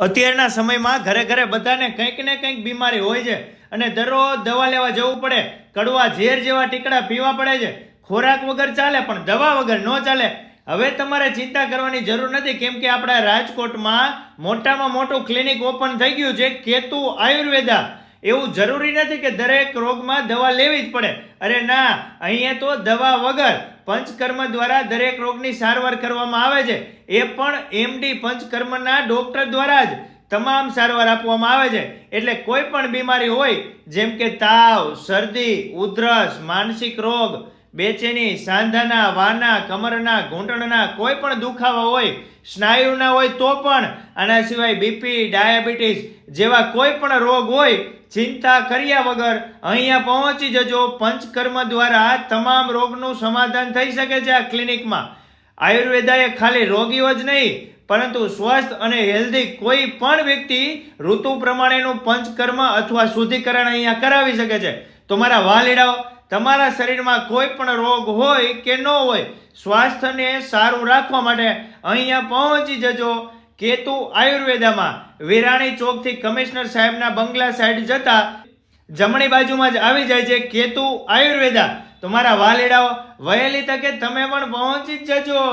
અત્યારના સમયમાં ઘરે ઘરે બધાને કંઈક ને કંઈક બીમારી હોય છે અને દરરોજ દવા લેવા જવું પડે, કડવા ઝેર જેવા ટીકડા પીવા પડે છે, ખોરાક વગર ચાલે પણ દવા વગર ન ચાલે. હવે તમારે ચિંતા કરવાની જરૂર નથી કેમ કે આપણા રાજકોટમાં મોટામાં મોટું ક્લિનિક ઓપન થઈ ગયું છે કેતુ આયુર્વેદા. એવું જરૂરી નથી કે દરેક રોગમાં દવા લેવી જ પડે. અરે ના, અહીંયા તો દવા વગર પંચકર્મ દ્વારા દરેક રોગની સારવાર કરવામાં આવે છે. એ પણ એમડી પંચકર્મના ડોક્ટર દ્વારા જ તમામ સારવાર આપવામાં આવે છે. એટલે કોઈ પણ બીમારી હોય, જેમ કે તાવ, શરદી, ઉધરસ, માનસિક રોગ, બેચેની, સાંધાના, વાના, કમરના, ઘૂંટણના, કોઈ પણ દુખાવા હોય, સ્નાયુના હોય તો પણ આના સિવાય બીપી, ડાયાબિટીસ જેવા કોઈ પણ રોગ હોય ચિંતા કર્યા વગર અહીંયા પહોંચી જજો. પંચકર્મ દ્વારા તમામ રોગનું સમાધાન થઈ શકે છે આ ક્લિનિકમાં. આયુર્વેદાએ ખાલી રોગીઓ જ નહીં, પરંતુ સ્વસ્થ અને હેલ્ધી કોઈ પણ વ્યક્તિ ઋતુ પ્રમાણેનું પંચકર્મ અથવા શુદ્ધિકરણ અહીંયા કરાવી શકે છે. તો મારા વાલીડાઓ, તમારા શરીરમાં કોઈ પણ રોગ હોય કે ન હોય, સ્વાસ્થ્યને સારું રાખવા માટે અહીંયા પહોંચી જજો. કેતુ આયુર્વેદામાં વિરાણી ચોકથી કમિશનર સાહેબના બંગલા સાઈડ જતા જમણી બાજુમાં જ આવી જાય છે કેતુ આયુર્વેદા. તો મારા વાલીડાઓ, વહેલી તકે તમે પણ પહોંચી જ જજો.